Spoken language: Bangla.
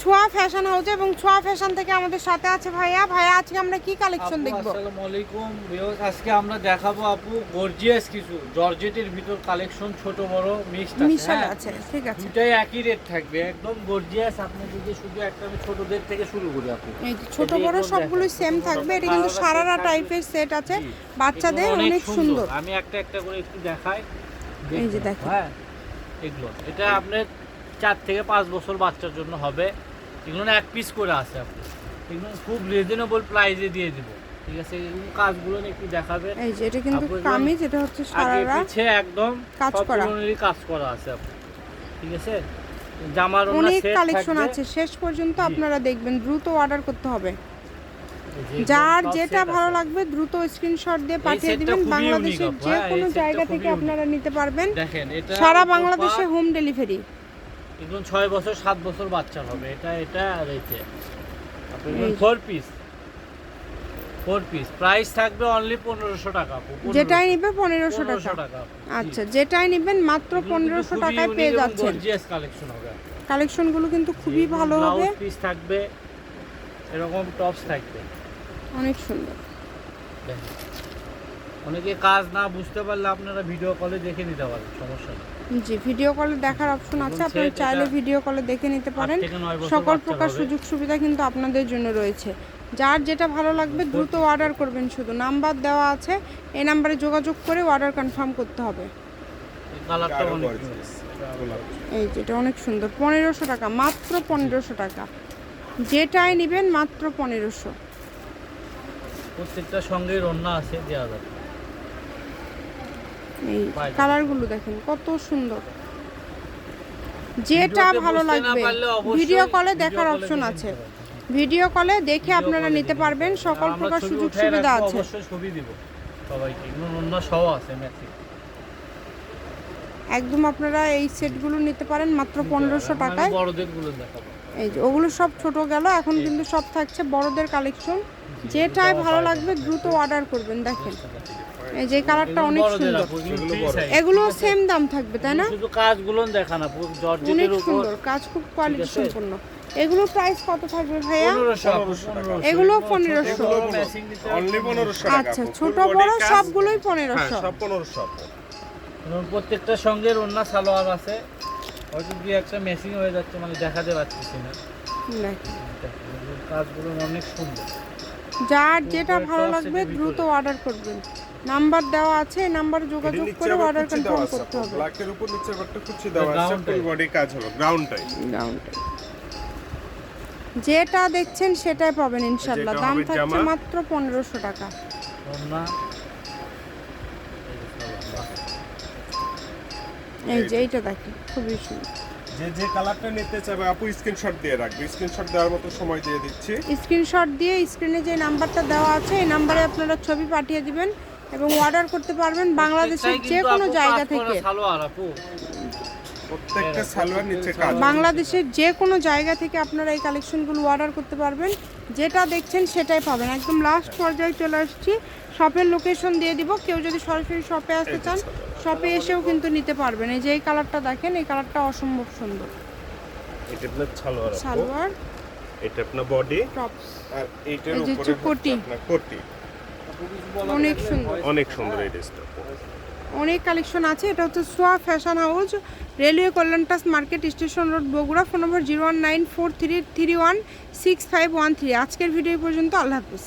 ছোঁয়া ফ্যাশন হাউসে এবং ছোঁয়া ফ্যাশন থেকে আমাদের সাথে আছে ভাইয়া। ভাইয়া আজকে আমরা কি কালেকশন দেখব? আসসালামু আলাইকুম। ভিউয়ার্স আজকে আমরা দেখাবো আপু গর্জিয়াস কিছু। জর্জেটের ভিতর কালেকশন ছোট বড় মিক্সড আছে মিশাল হ্যাঁ? আছে ঠিক আছে। দুটাই একই রেট থাকবে একদম গর্জিয়াস আপনি যদি শুধু একটা আমি ছোটদের থেকে শুরু করি আপু। এই ছোট বড় সবগুলোই সেম থাকবে। এটা কিন্তু সারারা টাইপের সেট আছে। বাচ্চাদের অনেক সুন্দর। আমি একটা একটা করে একটু দেখাই। এই যে দেখেন। হ্যাঁ এগুলো। এটা আপনার চার থেকে পাঁচ বছর বাচ্চার জন্য হবে। এগুলো এক পিস করে আছে আপনি এগুলো খুব রিজনেবল প্রাইসে দিয়ে দিব। ঠিক আছে? এগুলো কাজগুলো একটু দেখাবে। এই যে এটা কিন্তু কামিজ এটা হচ্ছে সারারা পিছে একদম কাজ করা। কাজ করা আছে আপু। ঠিক আছে? জামার ওনা অনেক কালেকশন আছে। শেষ পর্যন্ত আপনারা দেখবেন দ্রুত অর্ডার করতে হবে। যার যেটা ভালো লাগবে দ্রুত স্ক্রিনশট দিয়ে পাঠিয়ে দিবেন। বাংলাদেশের যে হ্যাঁ, কোনো জায়গা থেকে আপনারা নিতে পারবেন। সারা বাংলাদেশে হোম ডেলিভারি এগুলো ছয় বছর সাত বছর বাচ্চার হবে। এটা এটা আর এই। Four piece four piece price থাকবে অনলি পনেরোশো টাকা যেটাই নিবে পনেরোশো 1500 টাকা। আচ্ছা যেটাই নিবেন মাত্র পনেরোশো টাকায় পেয়ে যাচ্ছেন। gorgeous collection হবে। কালেকশনগুলো কিন্তু খুবই ভালো হবে। পিস থাকবে এরকম টপস থাকবে। অনেক সুন্দর। অনেকে কাজ না বুঝতে পারলে আপনারা ভিডিও কলে দেখে নিতে পারেন সমস্যা নেই। জি ভিডিও কলে দেখার অপশন আছে। আপনারা চাইলে ভিডিও কলে দেখে নিতে পারেন। সকল প্রকার সুযোগ সুবিধা কিন্তু আপনাদের জন্য রয়েছে। যার যেটা ভালো লাগবে দ্রুত অর্ডার করবেন শুধু। নাম্বার দেওয়া আছে। এই নাম্বারে যোগাযোগ করে অর্ডার কনফার্ম করতে হবে। এই যেটা অনেক সুন্দর। পনেরোশো টাকা মাত্র পনেরোশো টাকা। যেটাই নেবেন মাত্র পনেরোশো। প্রত্যেকটা সঙ্গে রন্না আছে দেওয়া যাবে। এই। কালারগুলো দেখেন কত সুন্দর। যেটা ভালো লাগবে ভিডিও কলে দেখার অপশন আছে। ভিডিও কলে দেখে আপনারা নিতে পারবেন সকল প্রকার সুযোগ সুবিধা আছে। একদম আপনারা এই সেটগুলো নিতে পারেন মাত্র পনেরোশো টাকায়। গুলো দেখাবো। এই যে ওগুলো সব ছোট গেল এখন কিন্তু সব থাকছে বড়দের কালেকশন যেটাই ভালো লাগবে দ্রুত অর্ডার করবেন দেখেন। এই যে কালারটা অনেক সুন্দর। এগুলো সেম দাম থাকবে তাই না? শুধু কাজগুলো দেখান আপু অনেক জর্জেটের উপর। সুন্দর কাজ খুব কোয়ালিটি? সম্পন্ন। এগুলো প্রাইস কত থাকবে ভাইয়া? পনেরোশো আপু, 1500 টাকা। 1500 এগুলো ছোট 1500 বড়। Matching দিতে হবে। অনলি পনেরোশো আচ্ছা। ছোট বড় সবগুলোই হ্যাঁ পনেরোশো পনেরোশো আপু। সঙ্গে রন্না সালোয়ার আছে। হয়তো দুই একটা মেসিং হয়ে যাচ্ছে মানে দেখাতে পারতেছি না। কাজগুলো অনেক সুন্দর। যার যেটা ভালো লাগবে দ্রুত অর্ডার করবেন। নাম্বার দেওয়া আছে এই নাম্বারে যোগাযোগ করে অর্ডার কনফার্ম করতে হবে। ব্ল্যাকের উপর নিচে একটা কুচি দেওয়া আছে ফুল বডি কাজ হবে গ্রাউন্ডটাই Ground এ। যেটা দেখছেন সেটাই পাবেন ইনশাল্লাহ যেটা দাম থাকছে মাত্র পনেরোশো টাকা। এই যে এইটা দেখেন খুবই সুন্দর। যে যে কালারটা নিতে চাবে আপু স্ক্রিনশট দিয়ে রাখবে। স্ক্রিনশট দেওয়ার মতো সময় দিয়ে দিচ্ছি। স্ক্রিনশট দিয়ে স্ক্রিনে যে নাম্বারটা দেওয়া আছে এই নাম্বারে আপনারা ছবি পাঠিয়ে দিবেন। এবং অর্ডার করতে পারবেন বাংলাদেশের যে কোনো জায়গা থেকে। সালোয়ার প্রত্যেকটা সালোয়ার নিচে কাজ বাংলাদেশের যে কোনো জায়গা থেকে আপনারা এই কালেকশনগুলো অর্ডার করতে পারবেন। যেটা দেখছেন সেটাই পাবেন। একদম লাস্ট পর্যায়ে চলে আসছি। শপের লোকেশন দিয়ে দিব। কেউ যদি সরাসরি শপে আসতে চান শপে এসেও কিন্তু নিতে পারবেন। এই যে এই কালারটা দেখেন এই কালারটা অসম্ভব সুন্দর। এটা আপনার সালোয়ার সালোয়ার এটা আপনার বডি টপস আর এইটার উপরে হচ্ছে কোটি। আপনার কোটি। অনেক সুন্দর। অনেক সুন্দর এই ড্রেসটা। অনেক কালেকশন আছে। এটা হচ্ছে সোয়া fashion house railway কল্যাণটাস market station road Bogura phone number zero one nine four three three one six five one three. আজকের ভিডিও পর্যন্ত। আল্লাহ হাফিজ।